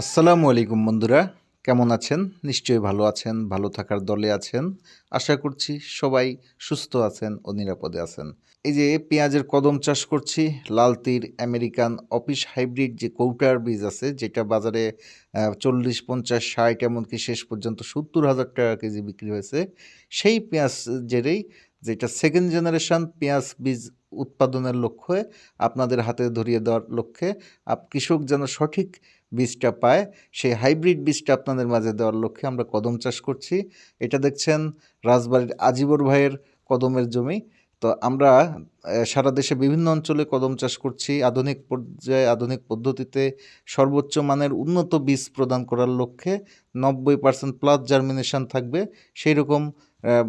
আসসালামু আলাইকুম বন্ধুরা, কেমন আছেন? নিশ্চয়ই ভালো আছেন, ভালো থাকার দলে আছেন। আশা করছি সবাই সুস্থ আছেন ও নিরাপদে আছেন। এই যে পেঁয়াজের কদম চাষ করছি লাল তীর আমেরিকান অফিস হাইব্রিড যে কৌটার বীজ আছে, যেটা বাজারে চল্লিশ, পঞ্চাশ, ষাট, এমনকি শেষ পর্যন্ত সত্তর হাজার টাকা কেজি বিক্রি হয়েছে, সেই পেঁয়াজেরই যেটা সেকেন্ড জেনারেশন পেঁয়াজ বীজ উৎপাদনের লক্ষ্যে, আপনাদের হাতে ধরিয়ে দেওয়ার লক্ষ্যে, আপ কৃষক যেন সঠিক বীজটা পায়, সেই হাইব্রিড বীজটা আপনাদের মাঝে দেওয়ার লক্ষ্যে আমরা কদম চাষ করছি। এটা দেখছেন রাজবাড়ির আজিবর ভাইয়ের কদমের জমি। তো আমরা সারা দেশে বিভিন্ন অঞ্চলে কদম চাষ করছি। আধুনিক পর্যায়ে, আধুনিক পদ্ধতিতে সর্বোচ্চ মানের উন্নত বীজ প্রদান করার লক্ষ্যে নব্বই পার্সেন্ট প্লাস জার্মিনেশন থাকবে। সেই রকম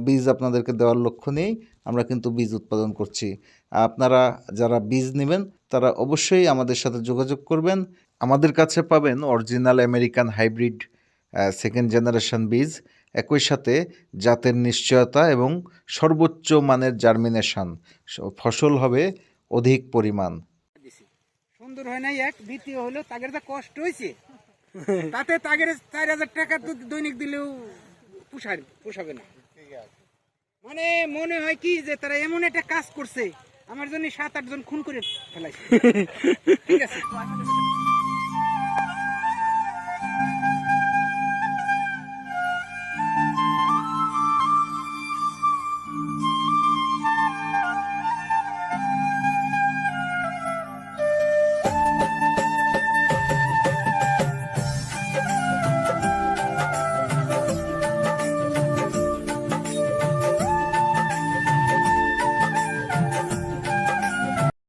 বীজ আপনাদেরকে দেওয়ার লক্ষ্য নিয়েই আমরা কিন্তু বীজ উৎপাদন করছি। আপনারা যারা বীজ নেবেন, তারা অবশ্যই আমাদের সাথে যোগাযোগ করবেন। আমাদের কাছে পাবেন original American hybrid second generation বীজ। একই সাথে জাতের নিশ্চয়তা এবং সর্বোচ্চ মানের জার্মিনেশন। ফসল হবে অধিক পরিমাণ। সুন্দর হয় নাই এক, দ্বিতীয় হলো তাগের যা কষ্ট হয়েছে তাতে তাগের চার হাজার টাকা তো দৈনিক দিলেও পোষার, পোষাবে না। মানে মনে হয় কি যে তারা এমন একটা কাজ করছে, আমার জন্য সাত, আট জন খুন করে ফেলাইছে। ঠিক আছে?